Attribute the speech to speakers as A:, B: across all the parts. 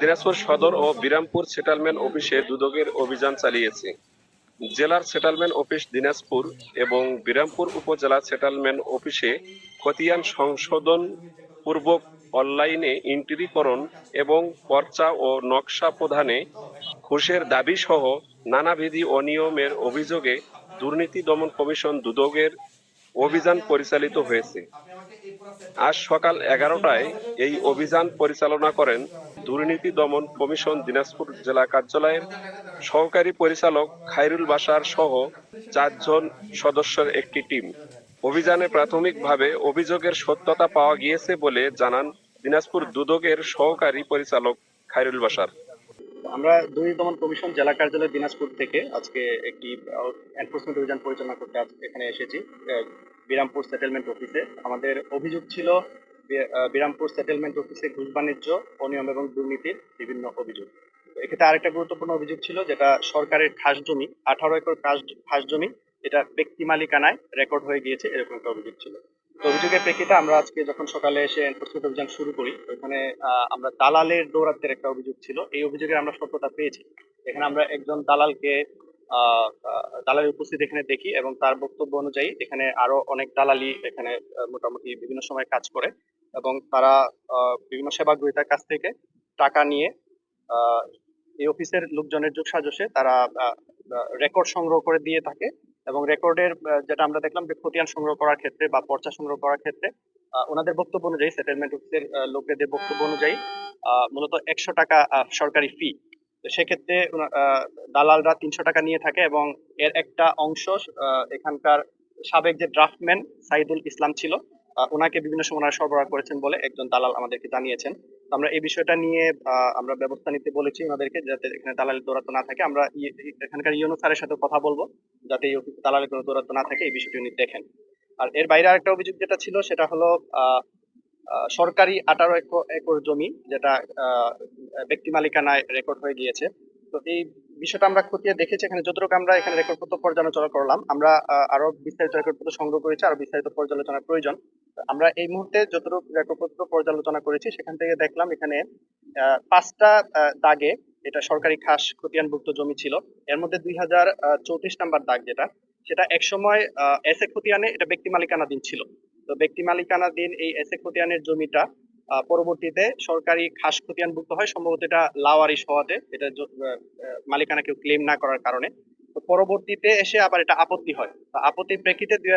A: দিনাজপুর সদর ও বিরামপুর সেটেলমেন্ট অফিসে দুদকের অভিযান চালিয়েছে। জেলার সেটেলমেন্ট অফিস দিনাজপুর এবং বিরামপুর উপজেলা সেটেলমেন্ট অফিসে খতিয়ান সংশোধন পূর্বক অনলাইনে এন্ট্রিকরণ এবং পর্চা ও নকশা প্রধানে ঘুষের দাবি সহ নানাবিধি অনিয়মের অভিযোগে দুর্নীতি দমন কমিশন দুদকের অভিযান পরিচালিত হয়েছে। আজ সকাল এগারোটায় এই অভিযান পরিচালনা করেন দুর্নীতি দমন কমিশন দিনাজপুর জেলা কার্যালয়ের সহকারী পরিচালক খাইরুল বাসার সহ চারজন সদস্যের একটি টিম। অভিযানে প্রাথমিকভাবে অভিযোগের সত্যতা পাওয়া গিয়েছে বলে জানান দিনাজপুর দুদকের সহকারী পরিচালক খাইরুল বাসার
B: আমরা দুই দমন কমিশন জেলা কার্যালয় দিনাজপুর থেকে আজকে একটি এনফোর্সমেন্ট অভিযান পরিচালনা করতে এখানে এসেছি বিরামপুর সেটেলমেন্ট অফিসে আমাদের অভিযোগ ছিল বিরামপুর সেটেলমেন্ট অফিসে ঘুষ বাণিজ্য, অনিয়ম এবং দুর্নীতির বিভিন্ন অভিযোগ। এক্ষেত্রে আরেকটা গুরুত্বপূর্ণ অভিযোগ ছিল যেটা সরকারের খাস জমি, আঠারো একর খাস জমি, এটা ব্যক্তি মালিকানায় রেকর্ড হয়ে গিয়েছে, এরকম একটা অভিযোগ ছিল। তো অভিযোগের প্রেক্ষিতে আমরা আজকে যখন সকালে এসে এনফোর্সমেন্ট অভিযান শুরু করি ওখানে আমরা দালালের দৌরাত্মের একটা অভিযোগ ছিল। এই অভিযোগের আমরা সত্যতা পেয়েছি। এখানে আমরা একজন দালালকে দালালের উপস্থিতি এখানে দেখি এবং তার বক্তব্য অনুযায়ী এখানে আরও অনেক দালালি এখানে মোটামুটি বিভিন্ন সময় কাজ করে। এবং তারা বিভিন্ন সেবা গ্রহীতার কাছ থেকে টাকা নিয়ে এই অফিসের লোকজনের যোগ সাজসে তারা রেকর্ড সংগ্রহ করে দিয়ে থাকে এবং রেকর্ডের যেটা আমরা দেখলাম যে খতিয়ান সংগ্রহ করার ক্ষেত্রে বা পর্চা সংগ্রহ করার ক্ষেত্রে ওনাদের বক্তব্য অনুযায়ী সেটেলমেন্ট অফিসের লোকেদের বক্তব্য অনুযায়ী মূলত একশো টাকা সরকারি ফি সেক্ষেত্রে দালালরা তিনশো টাকা নিয়ে থাকে এবং এর একটা অংশ এখানকার সাবেক যে ড্রাফটম্যান সাইদুল ইসলাম ছিল ওনাকে বিভিন্ন সময় সরবরাহ করেছেন বলে একজন দালাল আমাদেরকে জানিয়েছেন। আমরা এই বিষয়টা নিয়ে আমরা ব্যবস্থা নিতে বলেছি ওনাদেরকে যাতে এখানে দালালের দৌরাত্ম না থাকে। আমরা এখানকার ইউনো স্যারের সাথে কথা বলব, যাতে এই অফিসে দালালের কোনো দৌরাত্ম না থাকে, এই বিষয়টি উনি দেখেন। আর এর বাইরে আরেকটা অভিযোগ যেটা ছিল, সেটা হলো সরকারি আঠারো একর জমি, যেটা ব্যক্তি মালিকানায় রেকর্ড হয়ে গিয়েছে। তো এই বিষয়টা আমরা খতিয়ে দেখেছি। এখানে যতটুকু আমরা এখানে রেকর্ডপত্র পর্যালোচনা করলাম, আমরা আরও বিস্তারিত রেকর্ডপত্র সংগ্রহ করেছি, আরও বিস্তারিত পর্যালোচনার প্রয়োজন। আমরা এই মুহূর্তে যতটুকু রেকর্ডপত্র পর্যালোচনা করেছি, সেখান থেকে দেখলাম এখানে পাঁচটা দাগে এটা সরকারি খাস খতিয়ানভুক্ত জমি ছিল। এর মধ্যে দুই হাজার চৌত্রিশ নাম্বার দাগ যেটা, সেটা একসময় এসে খতিয়ানে এটা ব্যক্তি মালিকানাধীন ছিল। তো ব্যক্তি মালিকানাধীন এই এসে খতিয়ানের জমিটা পরবর্তীতে সরকারি খাস খতিয়ানভুক্ত হয়, সম্ভবত এটা লাওয়ারিশ হওয়াতে এটা মালিকানা কেউ ক্লেম না করার কারণে। তো পরবর্তীতে এসে আবার এটা আপত্তি হয়। আপত্তির প্রেক্ষিতে দুই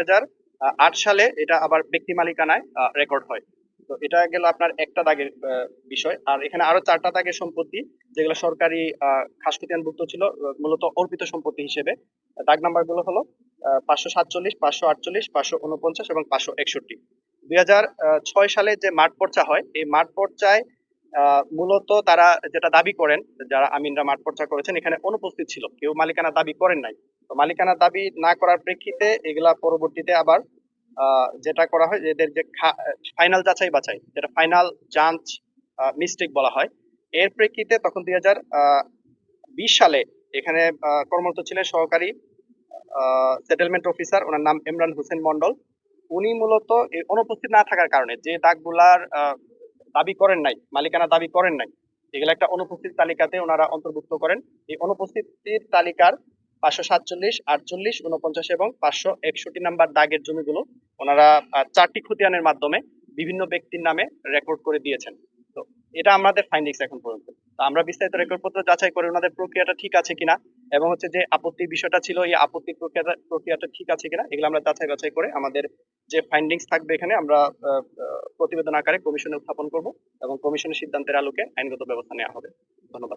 B: আট সালে এটা আবার ব্যক্তি মালিকানায় রেকর্ড হয়। তো এটা গেল আপনার একটা দাগের বিষয়। আর এখানে আরও চারটা দাগের সম্পত্তি, যেগুলো সরকারি খাস খতিয়ানভুক্ত ছিল মূলত অর্পিত সম্পত্তি হিসেবে। দাগ নাম্বারগুলো হলো পাঁচশো সাতচল্লিশ, পাঁচশো আটচল্লিশ, পাঁচশো উনপঞ্চাশ এবং পাঁচশো একষট্টি। দুই হাজার ছয় সালে যে মাঠ পর্চা হয়, এই মাঠ পর্চায় মূলত তারা যেটা দাবি করেন, যারা আমিনরা মাঠ পর্চা করেছেন, এখানে অনুপস্থিত ছিল। কেউ মালিকানা দাবি করেন নাই। তো মালিকানা দাবি না করার প্রেক্ষিতে এগুলা পরবর্তীতে আবার যেটা করা হয়, এদের যে ফাইনাল যাচাই বাছাই, যেটা ফাইনাল জাঞ্চ মিস্টেক বলা হয়, এর প্রেক্ষিতে তখন দুই হাজার বিশ সালে এখানে কর্মরত ছিলেন সহকারী সেটেলমেন্ট অফিসার ওনার নাম ইমরান হোসেন মন্ডল উনি মূলত অনুপস্থিত না থাকার কারণে যে দাগগুলার দাবি করেন নাই, মালিকানা দাবি করেন নাই, এগুলো একটা অনুপস্থিত তালিকাতে ওনারা অন্তর্ভুক্ত করেন। এই অনুপস্থিতির তালিকার পাঁচশো সাতচল্লিশ, আটচল্লিশ উনপঞ্চাশ এবং পাঁচশো একষট্টি নাম্বার দাগের জমিগুলো ওনারা চারটি খতিয়ানের মাধ্যমে বিভিন্ন ব্যক্তির নামে রেকর্ড করে দিয়েছেন। তো এটা আমাদের ফাইন্ডিংস এখন পর্যন্ত। আমরা বিস্তারিত রেকর্ডপত্র যাচাই করে ওনাদের প্রক্রিয়াটা ঠিক আছে কিনা এবং হচ্ছে যে আপত্তির বিষয়টা ছিল, এই আপত্তি প্রক্রিয়াটা প্রক্রিয়াটা ঠিক আছে কিনা, এগুলো আমরা যাচাই বাছাই করে আমাদের যে ফাইন্ডিংস থাকবে এখানে আমরা প্রতিবেদন আকারে কমিশনে উত্থাপন করব এবং কমিশনের সিদ্ধান্তের আলোকে আইনগত ব্যবস্থা নেওয়া হবে। ধন্যবাদ।